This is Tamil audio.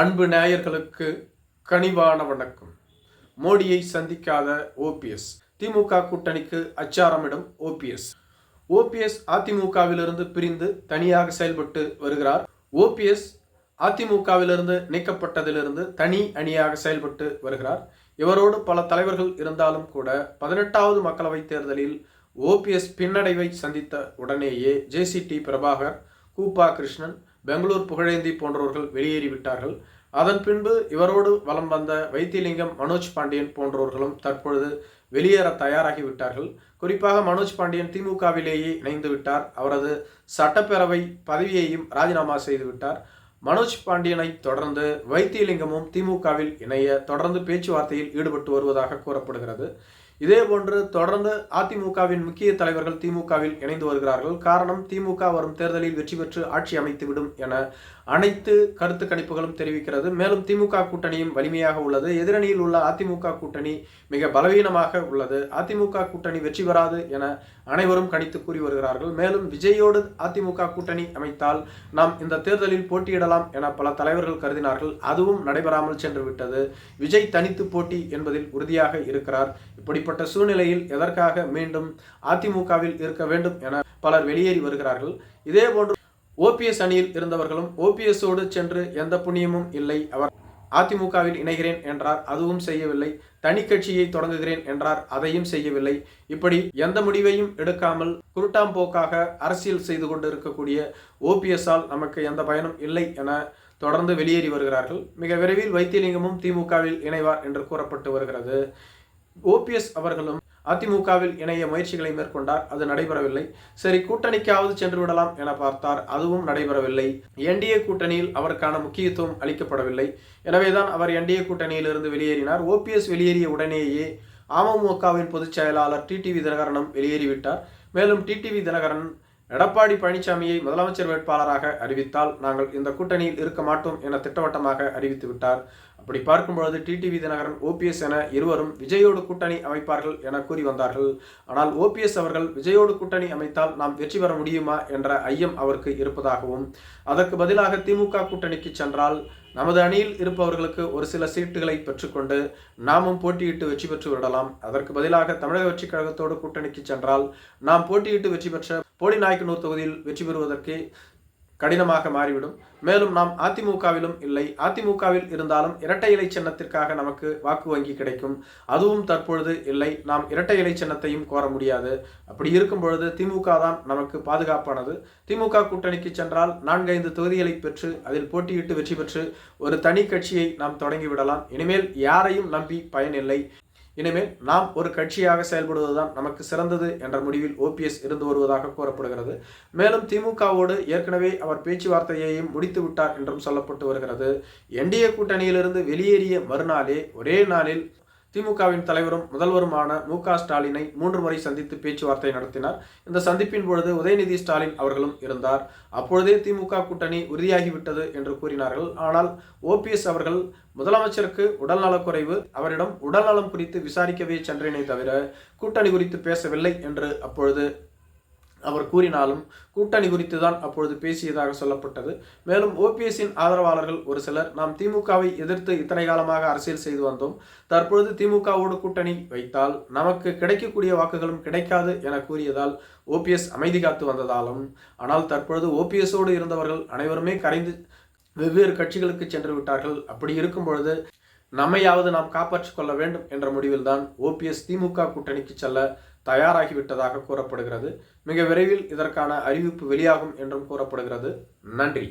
அன்பு நேயர்களுக்கு கனிவான வணக்கம். மோடியை சந்திக்காத ஓபிஎஸ் திமுக கூட்டணிக்கு அச்சாரமிடும் ஓபிஎஸ் ஓபிஎஸ் அதிமுகவிலிருந்து பிரிந்து தனியாக செயல்பட்டு வருகிறார். ஓபிஎஸ் அதிமுகவிலிருந்து நீக்கப்பட்டதிலிருந்து தனி அணியாக செயல்பட்டு வருகிறார். இவரோடு பல தலைவர்கள் இருந்தாலும் கூட பதினெட்டாவது மக்களவைத் தேர்தலில் ஓபிஎஸ் பின்னடைவை சந்தித்த உடனேயே ஜேசிடி பிரபாகர் கூப்பா கிருஷ்ணன் பெங்களூர் புகழேந்தி போன்றவர்கள் வெளியேறிவிட்டார்கள். அதன் பின்பு இவரோடு வலம் வந்த வைத்தியலிங்கம் மனோஜ் பாண்டியன் போன்றவர்களும் தற்பொழுது வெளியேற தயாராகிவிட்டார்கள். குறிப்பாக மனோஜ் பாண்டியன் திமுகவிலேயே இணைந்து விட்டார் அவரது சட்டப்பேரவை பதவியையும் ராஜினாமா செய்துவிட்டார். மனோஜ் பாண்டியனை தொடர்ந்து வைத்தியலிங்கமும் திமுகவில் இணைய தொடர்ந்து பேச்சுவார்த்தையில் ஈடுபட்டு வருவதாக கூறப்படுகிறது. இதேபோன்று தொடர்ந்து அதிமுகவின் முக்கிய தலைவர்கள் திமுகவில் இணைந்து வருகிறார்கள். காரணம் திமுக வரும் தேர்தலில் வெற்றி பெற்று ஆட்சி அமைத்துவிடும் என அனைத்து கருத்து கணிப்புகளும் தெரிவிக்கிறது. மேலும் திமுக கூட்டணியும் வலிமையாக உள்ளது. எதிரணியில் உள்ள அதிமுக கூட்டணி மிக பலவீனமாக உள்ளது. அதிமுக கூட்டணி வெற்றி பெறாது என அனைவரும் கணித்து கூறி வருகிறார்கள். மேலும் விஜயோடு அதிமுக கூட்டணி அமைத்தால் நாம் இந்த தேர்தலில் போட்டியிடலாம் என பல தலைவர்கள் கருதினார்கள். அதுவும் நடைபெறாமல் சென்று விட்டது விஜய் தனித்து போட்டி என்பதில் உறுதியாக இருக்கிறார். இப்படிப்பட்ட சூழ்நிலையில் எதற்காக மீண்டும் அதிமுகவில் இருக்க வேண்டும் என பலர் வெளியேறி வருகிறார்கள். இதே போன்று ஓபிஎஸ் அணியில் இருந்தவர்களும் ஓபிஎஸோடு சென்று எந்த புண்ணியமும் இல்லை. அவர் அதிமுகவில் இணைகிறேன் என்றார் அதுவும் செய்யவில்லை. தனி கட்சியை தொடங்குகிறேன் என்றார் அதையும் செய்யவில்லை. இப்படி எந்த முடிவையும் எடுக்காமல் குருட்டாம்போக்காக அரசியல் செய்து கொண்டு இருக்கக்கூடிய ஓபிஎஸ்ஸால் நமக்கு எந்த பயனும் இல்லை என தொடர்ந்து வெளியேறி வருகிறார்கள். மிக விரைவில் வைத்தியலிங்கமும் திமுகவில் இணைவார் என்று கூறப்பட்டு வருகிறது. ஓபிஎஸ் அவர்களும் அதிமுகவில் இணைய முயற்சிகளை மேற்கொண்டார். அது நடைபெறவில்லை. சரி கூட்டணிக்காவது சென்று விடலாம் என பார்த்தார். அதுவும் நடைபெறவில்லை. என்டிஏ கூட்டணியில் அவருக்கான முக்கியத்துவம் அளிக்கப்படவில்லை. எனவேதான் அவர் என்டிஏ கூட்டணியிலிருந்து வெளியேறினார். ஓபிஎஸ் வெளியேறிய உடனேயே அமமுகவின் பொதுச் செயலாளர் டிடிவி தினகரனும் வெளியேறிவிட்டார். மேலும் டிடிவி தினகரன் எடப்பாடி பழனிசாமியை முதலமைச்சர் வேட்பாளராக அறிவித்தால் நாங்கள் இந்த கூட்டணியில் இருக்க மாட்டோம் என திட்டவட்டமாக அறிவித்து விட்டார் அப்படி பார்க்கும்பொழுது டிடிவி தினகரன் ஓபிஎஸ் என இருவரும் விஜயோடு கூட்டணி அமைப்பார்கள் என கூறி வந்தார்கள். ஆனால் ஓபிஎஸ் அவர்கள் விஜயோடு கூட்டணி அமைத்தால் நாம் வெற்றி பெற முடியுமா என்ற ஐயம் அவருக்கு இருப்பதாகவும் அதற்கு பதிலாக திமுக கூட்டணிக்கு சென்றால் நமது அணியில் இருப்பவர்களுக்கு ஒரு சில சீட்டுகளை பெற்றுக்கொண்டு நாமும் போட்டியிட்டு வெற்றி பெற்று விடலாம். அதற்கு பதிலாக தமிழக வெற்றி கழகத்தோடு கூட்டணிக்கு சென்றால் நாம் போட்டியிட்டு வெற்றி பெற்ற போடி நாயக்கனூர் தொகுதியில் வெற்றி பெறுவதற்கு கடினமாக மாறிவிடும். மேலும் நாம் அதிமுகவிலும் இல்லை. அதிமுகவில் இருந்தாலும் இரட்டை இலை சின்னத்திற்காக நமக்கு வாக்கு வங்கி கிடைக்கும். அதுவும் தற்பொழுது இல்லை. நாம் இரட்டை இலை சின்னத்தையும் கோர முடியாது. அப்படி இருக்கும் பொழுது திமுக தான் நமக்கு பாதுகாப்பானது. திமுக கூட்டணிக்கு சென்றால் நான்கைந்து தொகுதிகளை பெற்று அதில் போட்டியிட்டு வெற்றி பெற்று ஒரு தனி கட்சியை நாம் தொடங்கிவிடலாம் இனிமேல் யாரையும் நம்பி பயனில்லை. இனிமேல் நாம் ஒரு கட்சியாக செயல்படுவதுதான் நமக்கு சிறந்தது என்ற முடிவில் ஓபிஎஸ் இருந்து வருவதாக கூறப்படுகிறது. மேலும் திமுகவோடு ஏற்கனவே அவர் பேச்சுவார்த்தையையும் முடித்து விட்டார் என்றும் சொல்லப்பட்டு வருகிறது. என்டிஏ கூட்டணியிலிருந்து வெளியேறிய மறுநாளே ஒரே நாளில் திமுகவின் தலைவரும் முதல்வருமான மு ஸ்டாலினை மூன்று முறை சந்தித்து பேச்சுவார்த்தை நடத்தினார். இந்த சந்திப்பின் பொழுது உதயநிதி ஸ்டாலின் அவர்களும் இருந்தார். அப்பொழுதே திமுக கூட்டணி உறுதியாகிவிட்டது என்று கூறினார்கள். ஆனால் ஓபிஎஸ் அவர்கள் முதலமைச்சருக்கு உடல்நலக்குறைவு அவரிடம் உடல்நலம் குறித்து விசாரிக்கவே சென்றேனே தவிர கூட்டணி குறித்து பேசவில்லை என்று அப்பொழுது அவர் கூறினாலும் கூட்டணி குறித்து தான் அப்பொழுது பேசியதாக சொல்லப்பட்டது. மேலும் ஓபிஎஸ்ஸின் ஆதரவாளர்கள் ஒரு சிலர் நாம் திமுகவை எதிர்த்து இத்தனை காலமாக அரசியல் செய்து வந்தோம். தற்பொழுது திமுகவோடு கூட்டணி வைத்தால் நமக்கு கிடைக்கக்கூடிய வாக்குகளும் கிடைக்காது என கூறியதால் ஓபிஎஸ் அமைதி காத்து வந்ததாலும் ஆனால் தற்பொழுது ஓபிஎஸோடு இருந்தவர்கள் அனைவருமே கரைந்து வெவ்வேறு கட்சிகளுக்கு சென்று விட்டார்கள். அப்படி இருக்கும் பொழுது நம்மையாவது நாம் காப்பாற்றிக் கொள்ள வேண்டும் என்ற முடிவில்தான் ஓபிஎஸ் திமுக கூட்டணிக்கு செல்ல தயாராகிவிட்டதாக கூறப்படுகிறது. மிக விரைவில் இதற்கான அறிவிப்பு வெளியாகும் என்றும் கூறப்படுகிறது. நன்றி.